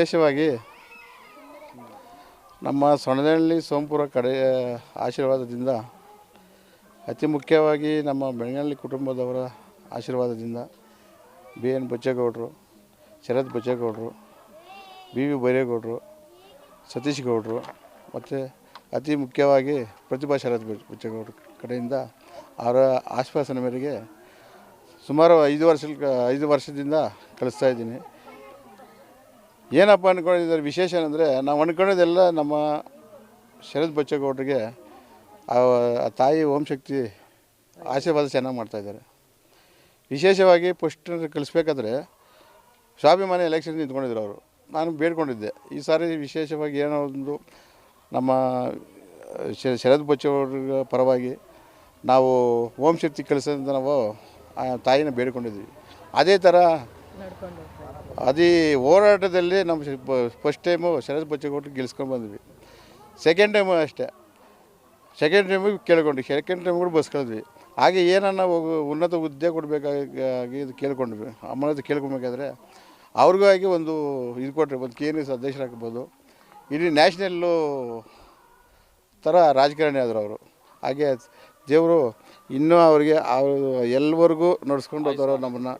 ವಿಶೇಷವಾಗಿ ನಮ್ಮ ಸೊಣದಹಳ್ಳಿ ಸೋಂಪುರ ಕಡೆ ಆಶೀರ್ವಾದದಿಂದ, ಅತಿ ಮುಖ್ಯವಾಗಿ ನಮ್ಮ ಬೆಳಗಳ್ಳಿ ಕುಟುಂಬದವರ ಆಶೀರ್ವಾದದಿಂದ ಬಿ ಎನ್ ಬಚ್ಚೇಗೌಡರು, ಶರತ್ ಬಚ್ಚೇಗೌಡರು, ಬಿ ವಿ ಬೈರೇಗೌಡರು, ಸತೀಶ್ ಗೌಡರು, ಮತ್ತು ಅತಿ ಮುಖ್ಯವಾಗಿ ಪ್ರತಿಭಾ ಶರತ್ ಬಚ್ಚೇಗೌಡರು ಕಡೆಯಿಂದ ಅವರ ಆಶ್ವಾಸನೆ ಮೇರೆಗೆ ಸುಮಾರು ಐದು ವರ್ಷ, ಐದು ವರ್ಷದಿಂದ ಕಳಿಸ್ತಾ ಇದ್ದೀನಿ. ಏನಪ್ಪ ಅಂದ್ಕೊಂಡಿದ್ದಾರೆ ವಿಶೇಷ ಏನಂದರೆ, ನಾವು ಅಂದ್ಕೊಂಡಿದ್ದೆಲ್ಲ ನಮ್ಮ ಶರತ್ ಬಚ್ಚೇಗೌಡರಿಗೆ ಆ ತಾಯಿ ಓಂ ಶಕ್ತಿ ಆಶೀರ್ವಾದ ಚೆನ್ನಾಗಿ ಮಾಡ್ತಾಯಿದ್ದಾರೆ ವಿಶೇಷವಾಗಿ ಪಸ್ಟ್ ಕಲಿಸ್ಬೇಕಾದ್ರೆ ಸ್ವಾಭಿಮಾನಿ ಎಲೆಕ್ಷನ್ ನಿಂತ್ಕೊಂಡಿದ್ರು ಅವರು. ನಾನು ಬೇಡ್ಕೊಂಡಿದ್ದೆ. ಈ ಸಾರಿ ವಿಶೇಷವಾಗಿ ಏನೋ ಒಂದು ನಮ್ಮ ಶ- ಶರತ್ ಬಚ್ಚೇಗೌಡರ ಪರವಾಗಿ ನಾವು ಓಂ ಶಕ್ತಿ ಕಳಿಸೋದಂತ ನಾವು ಆ ತಾಯಿನ ಬೇಡ್ಕೊಂಡಿದ್ವಿ. ಅದೇ ಥರ ಅದೇ ಹೋರಾಟದಲ್ಲಿ ನಮ್ಮ ಫಸ್ಟ್ ಟೈಮು ಶರತ್ ಬಚ್ಚೇಗೌಡರು ಗೆಲ್ಸ್ಕೊಂಡು ಬಂದ್ವಿ. ಸೆಕೆಂಡ್ ಟೈಮು ಅಷ್ಟೇ. ಸೆಕೆಂಡ್ ಟೈಮಿಗೆ ಕೇಳ್ಕೊಂಡ್ವಿ. ಸೆಕೆಂಡ್ ಟೈಮ್ ಕೂಡ ಬಸ್ಕೊಂಡ್ವಿ ಹಾಗೆ ಏನನ್ನ ಉನ್ನತ ಹುದ್ದೆ ಕೊಡಬೇಕಾಗಿ ಇದು ಕೇಳ್ಕೊಂಡ್ವಿ. ಅಮ್ಮನದು ಕೇಳ್ಕೊಬೇಕಾದ್ರೆ ಅವ್ರಿಗೂ ಆಗಿ ಒಂದು ಇದು ಕೊಟ್ಟರೆ ಒಂದು ಕೆ ಎನ್ ಎಸ್ ಅಧ್ಯಕ್ಷರಾಗ್ಬೋದು ಇಡೀ ನ್ಯಾಷನಲ್ಲು ಥರ ರಾಜಕಾರಣಿ ಆದರು ಅವರು. ಹಾಗೆ ದೇವರು ಇನ್ನೂ ಅವರಿಗೆ ಅವರು ಎಲ್ಲವರೆಗೂ ನಡೆಸ್ಕೊಂಡು ಹೋಗ್ತಾರೋ ನಮ್ಮನ್ನು.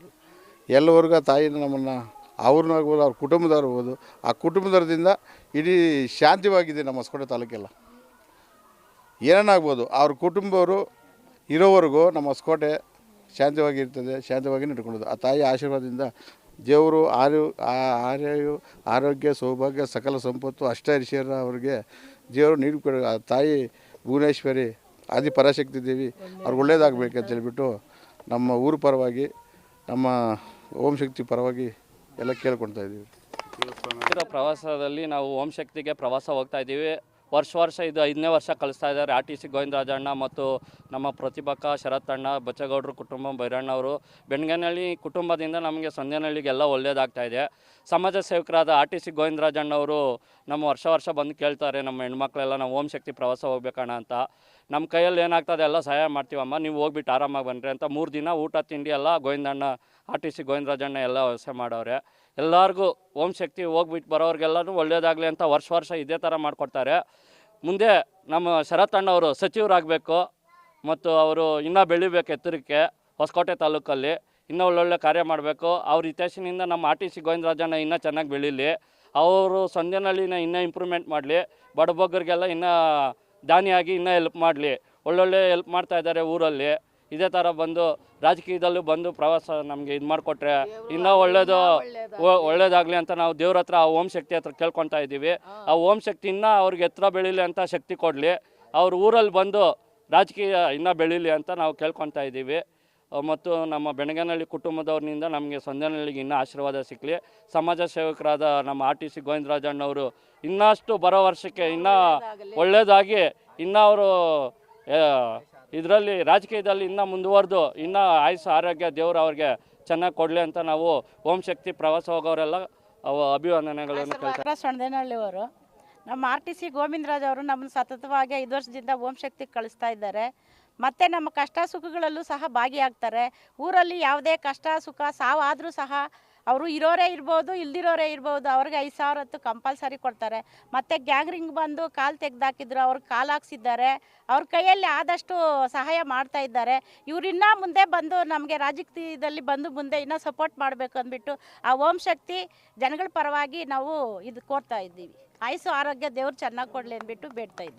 ಎಲ್ಲವರೆಗೂ ಆ ತಾಯಿನ ನಮ್ಮನ್ನು ಅವ್ರನ್ನಾಗ್ಬೋದು ಅವ್ರ ಕುಟುಂಬದವ್ರು ಆ ಕುಟುಂಬದವ್ರದಿಂದ ಇಡೀ ಶಾಂತಿವಾಗಿದೆ ನಮ್ಮ ಹೊಸಕೋಟೆ ತಾಲೂಕೆಲ್ಲ. ಏನೇನಾಗ್ಬೋದು ಅವ್ರ ಕುಟುಂಬವರು ಇರೋವರೆಗೂ ನಮ್ಮ ಹೊಸಕೋಟೆ ಶಾಂತವಾಗಿ ಇರ್ತದೆ, ಶಾಂತವಾಗಿ ನಡ್ಕೊಳ್ಳೋದು. ಆ ತಾಯಿ ಆಶೀರ್ವಾದದಿಂದ ದೇವರು ಆರು ಆರ್ಯು ಆರೋಗ್ಯ, ಸೌಭಾಗ್ಯ, ಸಕಲ ಸಂಪತ್ತು, ಅಷ್ಟೈಶ್ವರ್ಯ ಅವ್ರಿಗೆ ದೇವರು ನೀಡಿಕೊಡ ಆ ತಾಯಿ ಭುವನೇಶ್ವರಿ, ಆದಿ ಪರಾಶಕ್ತಿ ದೇವಿ ಅವ್ರಿಗೆ ಒಳ್ಳೇದಾಗಬೇಕಂತ ಹೇಳಿಬಿಟ್ಟು ನಮ್ಮ ಊರು ಪರವಾಗಿ, ನಮ್ಮ ಓಂ ಶಕ್ತಿ ಪರವಾಗಿ ಎಲ್ಲ ಕೇಳ್ಕೊಳ್ತಾ ಇದ್ದೀವಿ. ಪ್ರವಾಸದಲ್ಲಿ ನಾವು ಓಂ ಶಕ್ತಿಗೆ ಪ್ರವಾಸ ಹೋಗ್ತಾ ಇದ್ದೀವಿ. ವರ್ಷ ವರ್ಷ ಇದು ಐದನೇ ವರ್ಷ ಕಳಿಸ್ತಾ ಇದ್ದಾರೆ. ಆರ್ ಟಿ ಸಿ ಗೋವಿಂದರಾಜಣ್ಣ ಮತ್ತು ನಮ್ಮ ಪ್ರತಿಭಾಕ ಶರತ್ ಅಣ್ಣ, ಬಚ್ಚೇಗೌಡರು, ಕುಟುಂಬ ಭೈರಣ್ಣವರು ಬೆಣಗನಹಳ್ಳಿ ಕುಟುಂಬದಿಂದ ನಮಗೆ ಸಂಜೆನಹಳ್ಳಿಗೆಲ್ಲ ಒಳ್ಳೆಯದಾಗ್ತಾ ಇದೆ. ಸಮಾಜ ಸೇವಕರಾದ ಆರ್ ಟಿ ಸಿ ಗೋವಿಂದರಾಜಣ್ಣವರು ನಮ್ಮ ವರ್ಷ ವರ್ಷ ಬಂದು ಕೇಳ್ತಾರೆ, ನಮ್ಮ ಹೆಣ್ಮಕ್ಳೆಲ್ಲ ನಾವು ಓಂ ಶಕ್ತಿ ಪ್ರವಾಸ ಹೋಗ್ಬೇಕಣ್ಣ ಅಂತ. ನಮ್ಮ ಕೈಯಲ್ಲಿ ಏನಾಗ್ತದೆ, ಎಲ್ಲ ಸಹಾಯ ಮಾಡ್ತೀವಮ್ಮ, ನೀವು ಹೋಗ್ಬಿಟ್ಟು ಆರಾಮಾಗಿ ಬನ್ನಿರಿ ಅಂತ ಮೂರು ದಿನ ಊಟ, ತಿಂಡಿ ಎಲ್ಲ ಗೋವಿಂದಣ್ಣ, ಆರ್ ಟಿ ಸಿ ಗೋವಿಂದರಾಜಣ್ಣ ಎಲ್ಲ ವ್ಯವಸ್ಥೆ ಮಾಡೋರೆ. ಎಲ್ಲರಿಗೂ ಓಂ ಶಕ್ತಿ ಹೋಗ್ಬಿಟ್ಟು ಬರೋರಿಗೆಲ್ಲನೂ ಒಳ್ಳೇದಾಗಲಿ ಅಂತ ವರ್ಷ ವರ್ಷ ಇದೇ ಥರ ಮಾಡಿಕೊಡ್ತಾರೆ. ಮುಂದೆ ನಮ್ಮ ಶರತ್ ಶರತ್ತಣ್ಣವರು ಸಚಿವರಾಗಬೇಕು ಮತ್ತು ಅವರು ಇನ್ನೂ ಬೆಳಿಬೇಕು ಎತ್ತರಕ್ಕೆ ಹೊಸಕೋಟೆ ತಾಲೂಕಲ್ಲಿ, ಇನ್ನೂ ಒಳ್ಳೊಳ್ಳೆ ಕಾರ್ಯ ಮಾಡಬೇಕು. ಅವ್ರ ಹಿತೈಷಿನಿಂದ ನಮ್ಮ ಆರ್ ಟಿ ಸಿ ಗೋವಿಂದರಾಜಣ್ಣ ಇನ್ನೂ ಚೆನ್ನಾಗಿ ಬೆಳೀಲಿ. ಅವರು ಸಂಜೆನಹಳ್ಳಿನ ಇನ್ನೂ ಇಂಪ್ರೂವ್ಮೆಂಟ್ ಮಾಡಲಿ. ಬಡಬಗ್ಗರಿಗೆಲ್ಲ ಇನ್ನೂ ದಾನಿಯಾಗಿ ಇನ್ನೂ ಹೆಲ್ಪ್ ಮಾಡಲಿ. ಒಳ್ಳೊಳ್ಳೆ ಹೆಲ್ಪ್ ಮಾಡ್ತಾ ಇದ್ದಾರೆ ಊರಲ್ಲಿ. ಇದೇ ಥರ ಬಂದು ರಾಜಕೀಯದಲ್ಲೂ ಬಂದು ಪ್ರವಾಸ ನಮಗೆ ಇದು ಮಾಡಿಕೊಟ್ರೆ ಇನ್ನೂ ಒಳ್ಳೇದು ಒಳ್ಳೇದಾಗಲಿ. ಅಂತ ನಾವು ದೇವ್ರ ಹತ್ರ ಆ ಓಂ ಶಕ್ತಿ ಹತ್ರ ಕೇಳ್ಕೊತಾ ಇದ್ದೀವಿ. ಆ ಓಂ ಶಕ್ತಿ ಇನ್ನೂ ಅವ್ರಿಗೆ ಎತ್ತರ ಬೆಳೀಲಿ ಅಂತ ಶಕ್ತಿ ಕೊಡಲಿ. ಅವ್ರ ಊರಲ್ಲಿ ಬಂದು ರಾಜಕೀಯ ಇನ್ನೂ ಬೆಳೀಲಿ ಅಂತ ನಾವು ಕೇಳ್ಕೊತಾ ಇದ್ದೀವಿ. ಮತ್ತು ನಮ್ಮ ಬೆಣಗನಹಳ್ಳಿ ಕುಟುಂಬದವ್ರನಿಂದ ನಮಗೆ ಸಂಜನಹಳ್ಳಿಗೆ ಇನ್ನೂ ಆಶೀರ್ವಾದ ಸಿಕ್ಕಲಿ ಸಮಾಜ ಸೇವಕರಾದ ನಮ್ಮ ಆರ್ ಟಿ ಸಿ ಗೋವಿಂದರಾಜಣ್ಣವರು ಇನ್ನಷ್ಟು ಬರೋ ವರ್ಷಕ್ಕೆ ಇನ್ನೂ ಒಳ್ಳೆಯದಾಗಿ ಇನ್ನೂ ಅವರು ಇದರಲ್ಲಿ ರಾಜಕೀಯದಲ್ಲಿ ಇನ್ನೂ ಮುಂದುವರೆದು ಇನ್ನೂ ಆಯುಷ್ ಆರೋಗ್ಯ ದೇವರು ಅವ್ರಿಗೆ ಚೆನ್ನಾಗಿ ಕೊಡಲಿ ಅಂತ ನಾವು ಓಂ ಶಕ್ತಿ ಪ್ರವಾಸ ಹೋಗೋರೆಲ್ಲ ಅವು ಅಭಿವಂದನೆಗಳನ್ನು ಕೇಳ್ತಾರೆ ಸೊಣದೇನಹಳ್ಳಿಯವರು ನಮ್ಮ ಆರ್ ಟಿ ಸಿ ಗೋವಿಂದರಾಜ್ ಅವರು ನಮ್ಮನ್ನು ಸತತವಾಗಿ ಐದು ವರ್ಷದಿಂದ ಓಂ ಶಕ್ತಿ ಕಳಿಸ್ತಾ ಇದ್ದಾರೆ. ಮತ್ತು ನಮ್ಮ ಕಷ್ಟ ಸುಖಗಳಲ್ಲೂ ಸಹ ಭಾಗಿಯಾಗ್ತಾರೆ. ಊರಲ್ಲಿ ಯಾವುದೇ ಕಷ್ಟ, ಸುಖ ಸಾವಾದರೂ ಸಹ ಅವರು ಇರೋರೇ ಇರ್ಬೋದು, ಇಲ್ದಿರೋರೇ ಇರ್ಬೋದು, ಅವ್ರಿಗೆ ಐದು ಸಾವಿರ ಹೊತ್ತು ಕಂಪಲ್ಸರಿ ಕೊಡ್ತಾರೆ. ಮತ್ತು ಗ್ಯಾಂಗ್ರಿಂಗ್ ಬಂದು ಕಾಲು ತೆಗೆದಾಕಿದ್ರು ಅವ್ರಿಗೆ ಕಾಲು ಹಾಕ್ಸಿದ್ದಾರೆ. ಅವ್ರ ಕೈಯಲ್ಲಿ ಆದಷ್ಟು ಸಹಾಯ ಮಾಡ್ತಾ ಇದ್ದಾರೆ. ಇವ್ರು ಇನ್ನೂ ಮುಂದೆ ಬಂದು ನಮಗೆ ರಾಜಕೀಯದಲ್ಲಿ ಬಂದು ಮುಂದೆ ಇನ್ನೂ ಸಪೋರ್ಟ್ ಮಾಡಬೇಕು ಅಂದ್ಬಿಟ್ಟು ಆ ಓಂ ಶಕ್ತಿ ಜನಗಳ ಪರವಾಗಿ ನಾವು ಇದು ಕೋರ್ತಾ ಇದ್ದೀವಿ. ಆಯುಸು ಆರೋಗ್ಯ ದೇವ್ರು ಚೆನ್ನಾಗಿ ಕೊಡಲಿ ಅಂದ್ಬಿಟ್ಟು ಬೇಡ್ತಾ ಇದ್ದೀವಿ.